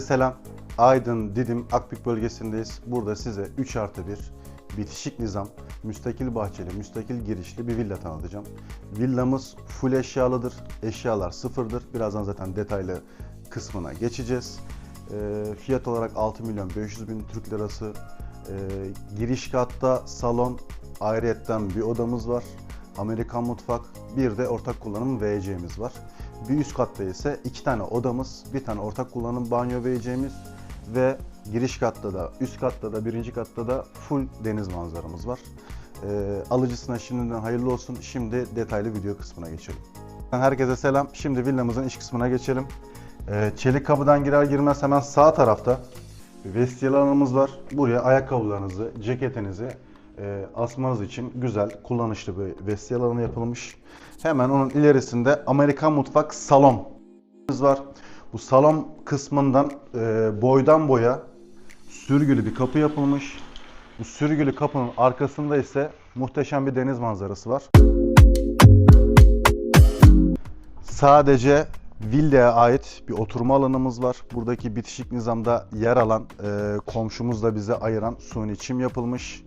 Herkese selam. Aydın, Didim, Akbük bölgesindeyiz. Burada size 3 artı 1 bitişik nizam, müstakil bahçeli, müstakil girişli bir villa tanıtacağım. Villamız full eşyalıdır. Eşyalar sıfırdır. Birazdan zaten detaylı kısmına geçeceğiz. Ee, fiyat olarak 6 milyon 500 bin Türk lirası. Ee, giriş katta salon, ayrıyetten bir odamız var. Amerikan mutfak, bir de ortak kullanım WC'miz var. Bir üst katta ise iki tane odamız, bir tane ortak kullanım banyo WC'miz ve giriş katta da, üst katta da, birinci katta da full deniz manzaramız var. Ee, alıcısına şimdiden hayırlı olsun. Şimdi detaylı video kısmına geçelim. Herkese selam. Şimdi villamızın iç kısmına geçelim. Ee, çelik kapıdan girer girmez hemen sağ tarafta vestiyer alanımız var. Buraya ayakkabılarınızı, ceketinizi e, asmanız için güzel, kullanışlı bir vestiyer alanı yapılmış. Hemen onun ilerisinde Amerikan mutfak salon var. Bu salon kısmından e, boydan boya sürgülü bir kapı yapılmış. Bu sürgülü kapının arkasında ise muhteşem bir deniz manzarası var. Sadece villaya ait bir oturma alanımız var. Buradaki bitişik nizamda yer alan e, komşumuzla bize ayıran suni çim yapılmış.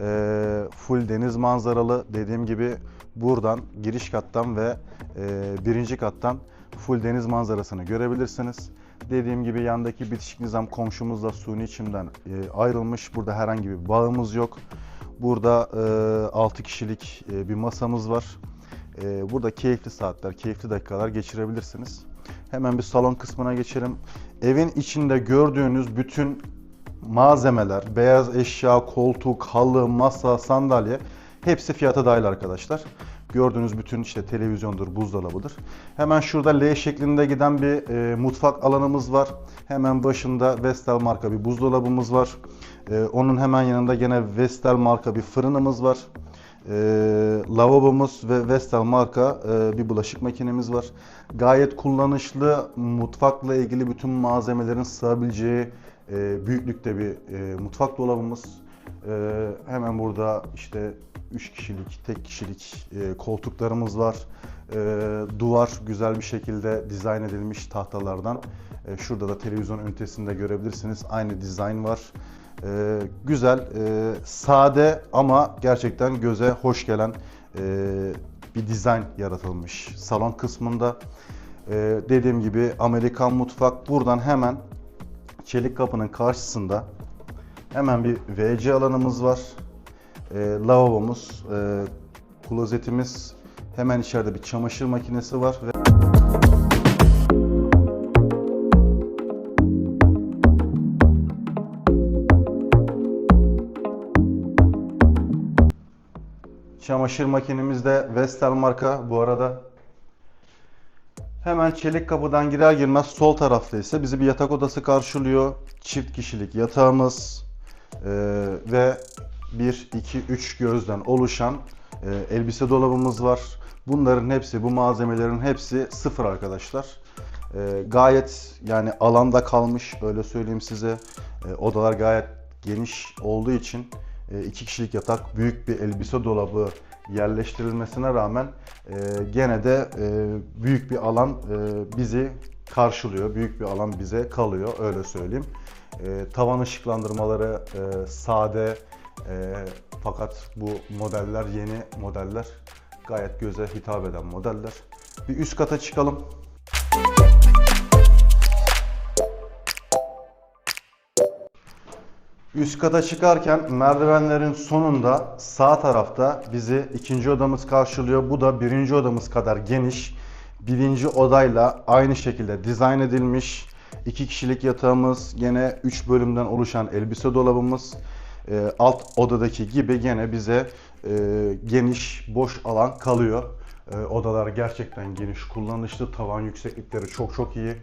E, full deniz manzaralı dediğim gibi buradan giriş kattan ve e, birinci kattan full deniz manzarasını görebilirsiniz. Dediğim gibi yandaki bitişik nizam komşumuzla suni çimden e, ayrılmış. Burada herhangi bir bağımız yok. Burada e, 6 kişilik e, bir masamız var. E, burada keyifli saatler, keyifli dakikalar geçirebilirsiniz. Hemen bir salon kısmına geçelim. Evin içinde gördüğünüz bütün malzemeler, beyaz eşya, koltuk, halı, masa, sandalye hepsi fiyata dahil arkadaşlar. Gördüğünüz bütün işte televizyondur, buzdolabıdır. Hemen şurada L şeklinde giden bir e, mutfak alanımız var. Hemen başında Vestel marka bir buzdolabımız var. E, onun hemen yanında gene Vestel marka bir fırınımız var. E, lavabomuz ve Vestel marka e, bir bulaşık makinemiz var. Gayet kullanışlı mutfakla ilgili bütün malzemelerin sığabileceği e, büyüklükte bir e, mutfak dolabımız. E, hemen burada işte 3 kişilik, tek kişilik e, koltuklarımız var. E, duvar güzel bir şekilde dizayn edilmiş tahtalardan. E, şurada da televizyon ünitesinde görebilirsiniz. Aynı dizayn var. E, güzel, e, sade ama gerçekten göze hoş gelen e, bir dizayn yaratılmış salon kısmında. E, dediğim gibi Amerikan mutfak buradan hemen çelik kapının karşısında hemen bir WC alanımız var. E, lavabomuz, e, klozetimiz, hemen içeride bir çamaşır makinesi var ve çamaşır makinemiz de Vestel marka bu arada. Hemen çelik kapıdan girer girmez sol tarafta ise bizi bir yatak odası karşılıyor. Çift kişilik yatağımız e, ve 1, 2, 3 gözden oluşan e, elbise dolabımız var. Bunların hepsi, bu malzemelerin hepsi sıfır arkadaşlar. E, gayet yani alanda kalmış öyle söyleyeyim size. E, odalar gayet geniş olduğu için e, iki kişilik yatak, büyük bir elbise dolabı yerleştirilmesine rağmen e, gene de e, büyük bir alan e, bizi karşılıyor. Büyük bir alan bize kalıyor öyle söyleyeyim. E, tavan ışıklandırmaları e, sade e, fakat bu modeller yeni modeller gayet göze hitap eden modeller. Bir üst kata çıkalım. Üst kata çıkarken merdivenlerin sonunda sağ tarafta bizi ikinci odamız karşılıyor. Bu da birinci odamız kadar geniş. Birinci odayla aynı şekilde dizayn edilmiş. İki kişilik yatağımız, gene 3 bölümden oluşan elbise dolabımız. Ee, alt odadaki gibi gene bize e, geniş, boş alan kalıyor. Ee, odalar gerçekten geniş, kullanışlı. Tavan yükseklikleri çok çok iyi.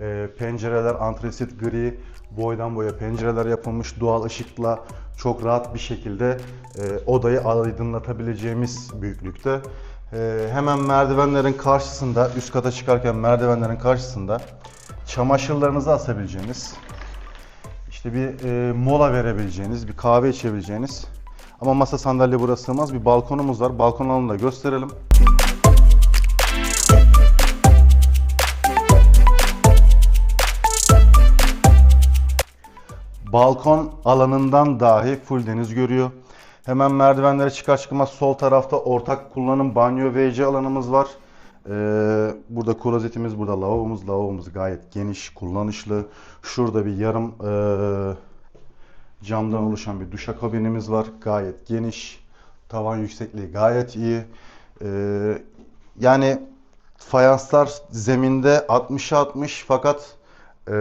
Ee, pencereler antresit gri, boydan boya pencereler yapılmış. Doğal ışıkla çok rahat bir şekilde e, odayı aydınlatabileceğimiz büyüklükte. Ee, hemen merdivenlerin karşısında, üst kata çıkarken merdivenlerin karşısında çamaşırlarınızı asabileceğiniz, işte bir e, mola verebileceğiniz, bir kahve içebileceğiniz ama masa sandalye burası sığmaz bir balkonumuz var. Balkon alanını da gösterelim. balkon alanından dahi full deniz görüyor. Hemen merdivenlere çıkar çıkmaz sol tarafta ortak kullanım banyo WC alanımız var. Ee, burada klozetimiz, burada lavabomuz. Lavabomuz gayet geniş, kullanışlı. Şurada bir yarım ee, camdan oluşan bir duşakabinimiz var. Gayet geniş. Tavan yüksekliği gayet iyi. Ee, yani fayanslar zeminde 60'a 60 fakat e,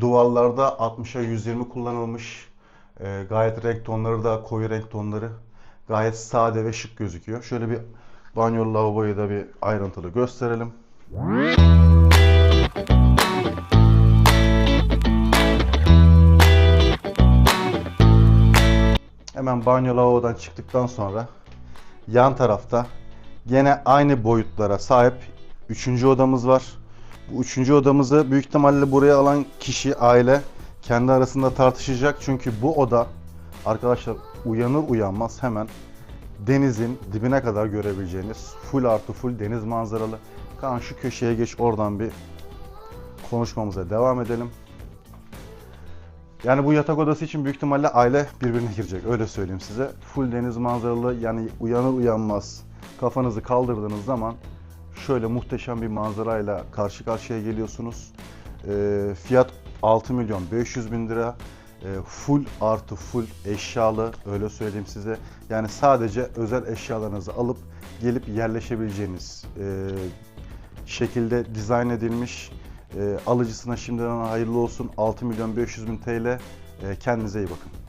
duvarlarda 60'a 120 kullanılmış. E, gayet renk tonları da koyu renk tonları. Gayet sade ve şık gözüküyor. Şöyle bir banyo lavaboyu da bir ayrıntılı gösterelim. Hemen banyo lavabodan çıktıktan sonra yan tarafta gene aynı boyutlara sahip üçüncü odamız var. Bu üçüncü odamızı büyük ihtimalle buraya alan kişi, aile kendi arasında tartışacak. Çünkü bu oda arkadaşlar uyanır uyanmaz hemen denizin dibine kadar görebileceğiniz full artı full deniz manzaralı. Kaan şu köşeye geç oradan bir konuşmamıza devam edelim. Yani bu yatak odası için büyük ihtimalle aile birbirine girecek. Öyle söyleyeyim size. Full deniz manzaralı yani uyanır uyanmaz kafanızı kaldırdığınız zaman şöyle muhteşem bir manzarayla karşı karşıya geliyorsunuz. Ee, fiyat 6 milyon 500 bin lira. Ee, full artı full eşyalı öyle söyleyeyim size. Yani sadece özel eşyalarınızı alıp gelip yerleşebileceğiniz e, şekilde dizayn edilmiş. E, alıcısına şimdiden hayırlı olsun 6 milyon 500 bin TL. E, kendinize iyi bakın.